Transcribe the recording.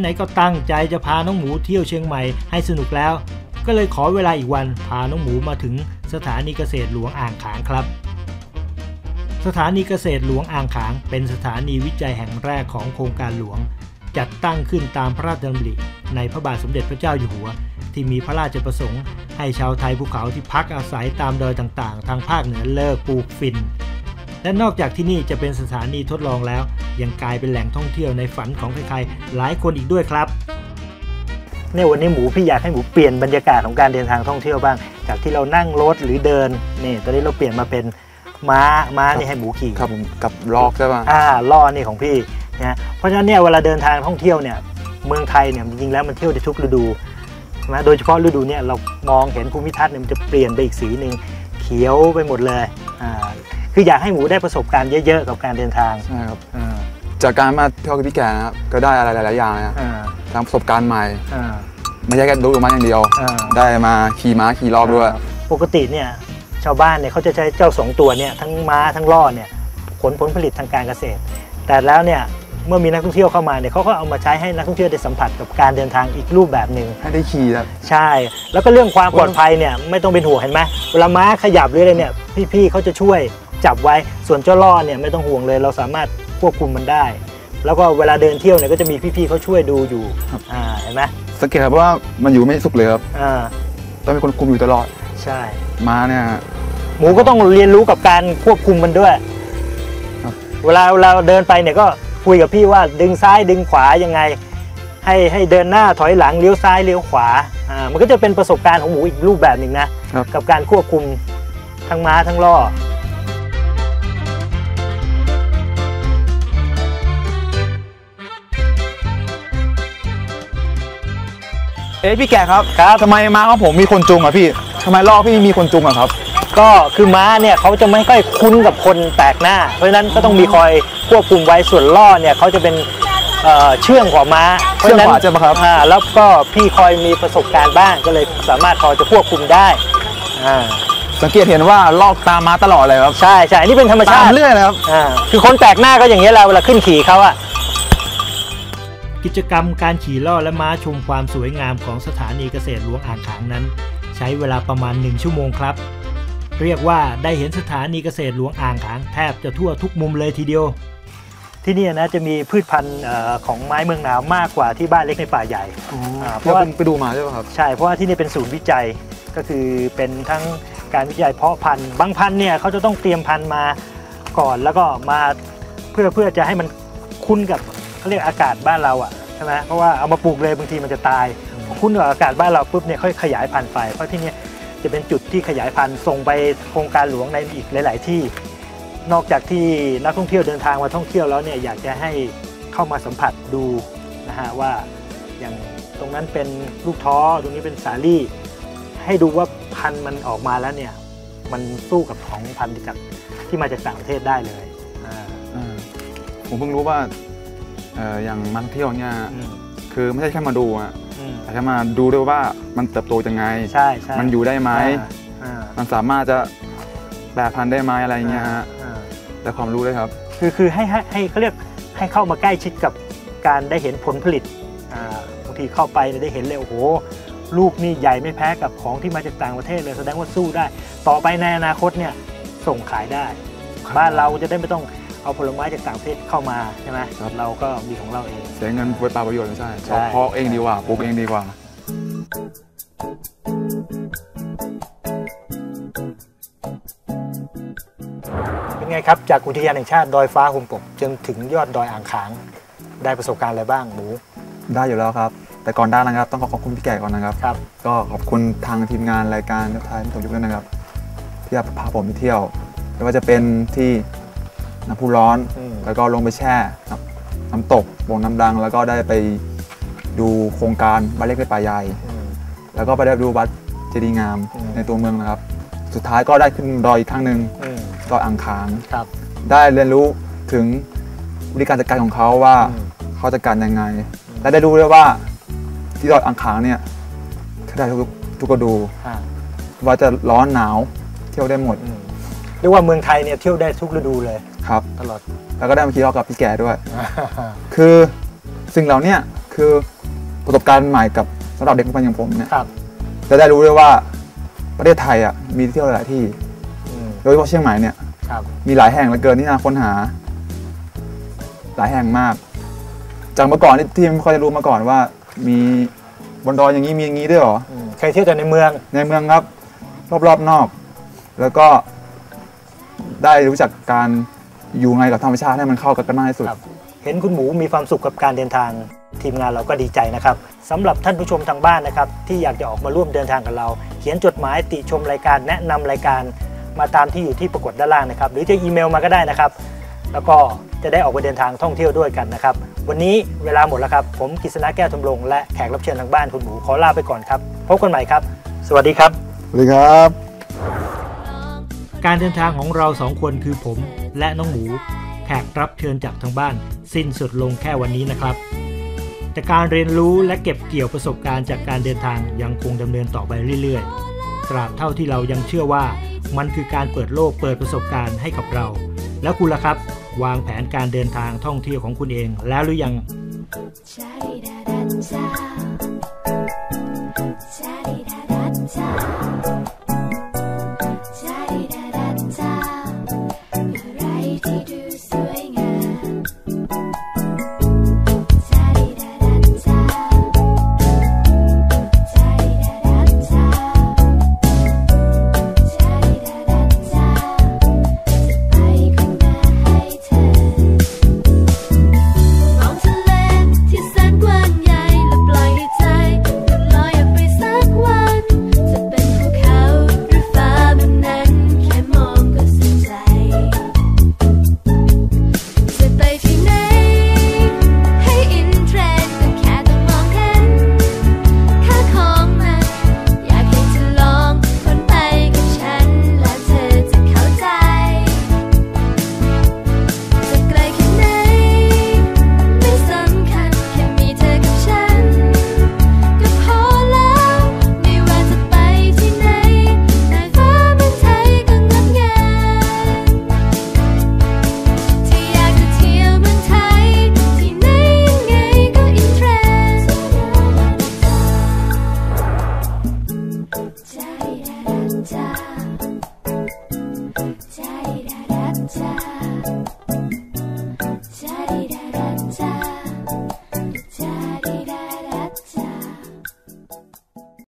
ไหนๆก็ตั้งใจจะพาน้องหมูเที่ยวเชียงใหม่ให้สนุกแล้ว ก็เลยขอเวลาอีกวันพาน้องหมูมาถึงสถานีเกษตรหลวงอ่างขางครับ สถานีเกษตรหลวงอ่างขาง เป็นสถานีวิจัยแห่งแรกของโครงการหลวง จัดตั้งขึ้นตามพระราชดำริในพระบาทสมเด็จพระเจ้าอยู่หัว ที่มีพระราชประสงค์ ให้ชาวไทยภูเขาที่พักอาศัยตามดอยต่างๆ ทางภาคเหนือเลิกปลูกฝิ่น และนอกจากที่นี่จะเป็นสถานีทดลองแล้ว ยังกลายเป็นแหล่งท่องเที่ยวในฝันของใครๆหลายคนอีกด้วยครับเนี่ยวันนี้หมูพี่อยากให้หมูเปลี่ยนบรรยากาศของการเดินทางท่องเที่ยวบ้าง จากที่เรานั่งรถหรือเดินนี่ตอนนี้เราเปลี่ยนมาเป็นม้าม้านี่ให้หมูขี่ครับผมกับลอกใช่ป่ะอ่าล่อนี่ของพี่นะเพราะฉะนั้นเนี่ยเวลาเดินทางท่องเที่ยวเนี่ยเมืองไทยเนี่ยจริงๆแล้วมันเที่ยวได้ทุกฤดูใช่ไหมโดยเฉพาะฤดูเนี่ยเรามองเห็นภูมิทัศน์เนี่ยมันจะเปลี่ยนไปอีกสีหนึ่งเขียวไปหมดเลยอ่า คืออยากให้หมูได้ประสบการณ์เยอะๆกับการเดินทางใช่ครับอ่าจากการมาเที่ยวกับพี่แกนะครับก็ได้อะไรหลายๆอย่างนะอ่าทั้งประสบการณ์ใหม่อ่าไม่ใช่แค่ดูมาอย่างเดียวอ่าได้มาขี่ม้าขี่รอบด้วย ปกติเนี่ยชาวบ้านเนี่ยเขาจะใช้เจ้าสองตัวเนี่ยทั้งม้าทั้งล่อเนี่ยผลผลผลิตทางการเกษตร แต่แล้วเนี่ยเมื่อมีนักท่องเที่ยวเข้ามาเนี่ยเขาก็เอามาใช้ให้นักท่องเที่ยวได้สัมผัสกับการเดินทางอีกรูปแบบหนึ่งให้ได้ขี่ครับใช่ แล้วก็เรื่องความปลอดภัยเนี่ยไม่ต้องเป็นห่วงเห็นไหมเวลาม้าขยับหรืออะไรเนี่ยพี่ๆเขาจะช่วย จับไว้ ส่วนเจ้าล่อเนี่ยไม่ต้องห่วงเลย เราสามารถควบคุมมันได้ แล้วก็เวลาเดินเที่ยวเนี่ยก็จะมีพี่ๆเขาช่วยดูอยู่ครับอ่าเห็นไหมสังเกตครับว่ามันอยู่ไม่สุขเลยครับอ่าต้องมีคนคุมอยู่ตลอดใช่ม้าเนี่ยหมูก็ต้องเรียนรู้กับการควบคุมมันด้วยครับเวลาเราเดินไปเนี่ยก็คุยกับพี่ว่าดึงซ้ายดึงขวายังไง ให้ให้เดินหน้าถอยหลังเลี้ยวซ้ายเลี้ยวขวาอ่ามันก็จะเป็นประสบการณ์ของหมูอีกรูปแบบหนึ่งนะครับกับการควบคุมทั้งม้าทั้งล่อ เอ๊ะพี่แกครับครับทำไมม้าของผมมีคนจุงอะพี่ทำไมลอกพี่มีคนจุงอะครับ ก็คือม้าเนี่ยเขาจะไม่ค่อยคุ้นกับคนแปลกหน้า เพราะฉะนั้นก็ต้องมีคอยควบคุมไว้ส่วนล่อเนี่ยเขาจะเป็นเอ่อเชื่องกว่าม้าเพราะฉะนั้นเชื่องกว่าใช่ไหมครับ อ่าแล้วก็พี่คอยมีประสบการณ์บ้างก็เลยสามารถพอจะควบคุมได้อ่าสังเกตเห็นว่าลอกตามม้าตลอดเลยครับใช่ใช่อันนี่เป็นธรรมตาชามติเรื่อยเลยครับ อ่าคือคนแปลกหน้าก็อย่างนี้ยแหละเวลาขึ้นขี่เขาอะ กิจกรรมการขี่ล่อและม้าชมความสวยงามของสถานีเกษตรหลวงอ่างขางนั้น ใช้เวลาประมาณ 1 ชั่วโมงครับ เรียกว่าได้เห็นสถานีเกษตรหลวงอ่างขางแทบจะทั่วทุกมุมเลยทีเดียว ที่นี่นะจะมีพืชพันธุ์เอ่อของไม้เมืองหนาวมากกว่าที่บ้านเล็กในป่าใหญ่อ่าเพเพราะราะว่าไปดูมาใช่ป่ะครับใช่เพราะว่าที่นี่เป็นศูนย์วิจัยก็คือเป็นทั้งการวิจัยเพาะพันธุ์บางพันธุ์เนี่ยเขาจะต้องเตรียมพันธุ์มาก่อนแล้วก็มาเพื่อเพื่อจะให้มันคุ้นกับ เขาเรียกอากาศบ้านเราอะใช่ไหมเพราะว่าเอามาปลูกเลยบางทีมันจะตายพอคุ้นกับอากาศบ้านเราปุ๊บเนี่ยค่อยขยายพันธุ์ไป เพราะที่เนี่ยจะเป็นจุดที่ขยายพันธุ์ส่งไปโครงการหลวงในอีกหลาย ๆ ที่ นอกจากที่นักท่องเที่ยวเดินทางมาท่องเที่ยวแล้วเนี่ยอยากจะให้เข้ามาสัมผัสดูนะฮะว่าอย่างตรงนั้นเป็นลูกท้อตรงนี้เป็นสาลี่ ให้ดูว่าพันธุ์มันออกมาแล้วเนี่ยมันสู้กับของพันธุ์ที่จากที่มาจากต่างประเทศได้เลยอ่าอ่าผมเพิ่งรู้ว่า เอ่ออย่างมาเที่ยวเนี่ยอืมคือไม่ใช่แค่มาดูอะอืมแต่แค่มาดูด้วยว่ามันเติบโตยังไง ใช่ใช่มันอยู่ได้ไหม อ่าอ่ามันสามารถจะแปรพันธุ์ได้ไหมอะไรเงี้ยฮะอ่า แต่ความรู้เลยครับ คือคือให้ให้ให้เขาเรียกให้เข้ามาใกล้ชิดกับการได้เห็นผลผลิตอ่าบางทีเข้าไปเนี่ยได้เห็นเลยโอ้โห ลูกนี่ใหญ่ไม่แพ้กับของที่มาจากต่างประเทศเลยแสดงว่าสู้ได้ ต่อไปในอนาคตเนี่ยส่งขายได้ครับบ้านเราจะได้ไม่ต้อง เอาผลไม้จากต่างประเทศเข้ามาใช่ไหมครับ เราก็มีของเราเอง เสียเงินไปเปล่าประโยชน์ไม่ใช่ใช่ เราเพาะเองดีกว่าปลูกเองดีกว่า เป็นไงครับ จากอุทยานแห่งชาติดอยฟ้าหุมปกจนถึงยอดดอยอ่างขาง ได้ประสบการณ์อะไรบ้างหมูได้อยู่แล้วครับ แต่ก่อนได้นะครับ ต้องขอขอบคุณพี่แก่ก่อนนะครับ ครับ ก็ขอบคุณทางทีมงานรายการทัพไทยไม่ตกยุคด้วยนะครับ ที่พาผมไปเที่ยว ไม่ว่าจะเป็นที่ น้ำพุร้อนอืมแล้วก็ลงไปแช่น้ำน้ำตกบงน้ำดัง แล้วก็ได้ไปดูโครงการบ้านเล็กในป่าใหญ่อืมแล้วก็ไปได้ดูวัดเจดีย์งามอืมในตัวเมืองนะครับ สุดท้ายก็ได้ขึ้นดอยอีกครั้งหนึ่งอืมดอยอ่างขางครับได้เรียนรู้ถึงวิธีการจัดการของเขาว่าอืมเขาจัดการยังไง และได้รู้ด้วยว่าที่ดอยอ่างขางเนี่ยเที่ยวได้ทุกทุกฤดูอ่าว่าจะร้อนหนาวเที่ยวได้หมดอืม เรียกว่าเมืองไทยเนี่ยเที่ยวได้ทุกฤดูเลยครับ ตลอด แล้วก็ได้มาขี่รอบกับพี่แก่ด้วย คือสิ่งเหล่าเนี้คือคือประสบการณ์ใหม่กับสำหรับเด็กรุ่นใหม่อย่างผมเนี่ยครับจะได้รู้ด้วยว่าประเทศไทยอะมีที่เที่ยวหลายที่อืมโดยเฉพาะเชียงใหม่เนี่ยครับมีหลายแห่งเหลือเกินที่น่าค้นหา หลายแห่งมาก จากเมื่อก่อนที่ที่ไม่ค่อยจะรู้มาก่อนว่า มีบนดอยอย่างนี้มีอย่างนี้ด้วยเหรออืมเคยเที่ยวแต่ในเมืองในเมืองครับ รอบๆนอก แล้วก็ ได้รู้จักการอยู่ไงกับธรรมชาติให้มันเข้ากันมากที่สุดครับเห็นคุณหมูมีความสุขกับการเดินทางทีมงานเราก็ดีใจนะครับสำหรับท่านผู้ชมทางบ้านนะครับ ที่อยากจะออกมาร่วมเดินทางกับเรา เขียนจดหมายติชมรายการแนะนำรายการมาตามที่อยู่ที่ปรากฏด้านล่างนะครับ หรือจะอีเมลมาก็ได้นะครับ แล้วก็จะได้ออกไปเดินทางท่องเที่ยวด้วยกันนะครับ วันนี้เวลาหมดแล้วครับ ผมกฤษณะแก้วทำรงและแขกรับเชิญทางบ้านคุณหมูขอลาไปก่อนครับพบกันใหม่ครับ สวัสดีครับสวัสดีครับ การเดินทางของเราสองคนคือผม และน้องหมู แขกรับเชิญจากทางบ้าน สิ้นสุดลงแค่วันนี้นะครับ แต่การเรียนรู้และเก็บเกี่ยวประสบการณ์จากการเดินทางยังคงดำเนินต่อไปเรื่อยๆ ตราบเท่าที่เรายังเชื่อว่า มันคือการเปิดโลกเปิดประสบการณ์ให้กับเรา แล้วคุณล่ะครับ วางแผนการเดินทางท่องเที่ยวของคุณเองแล้วหรือยังอะไร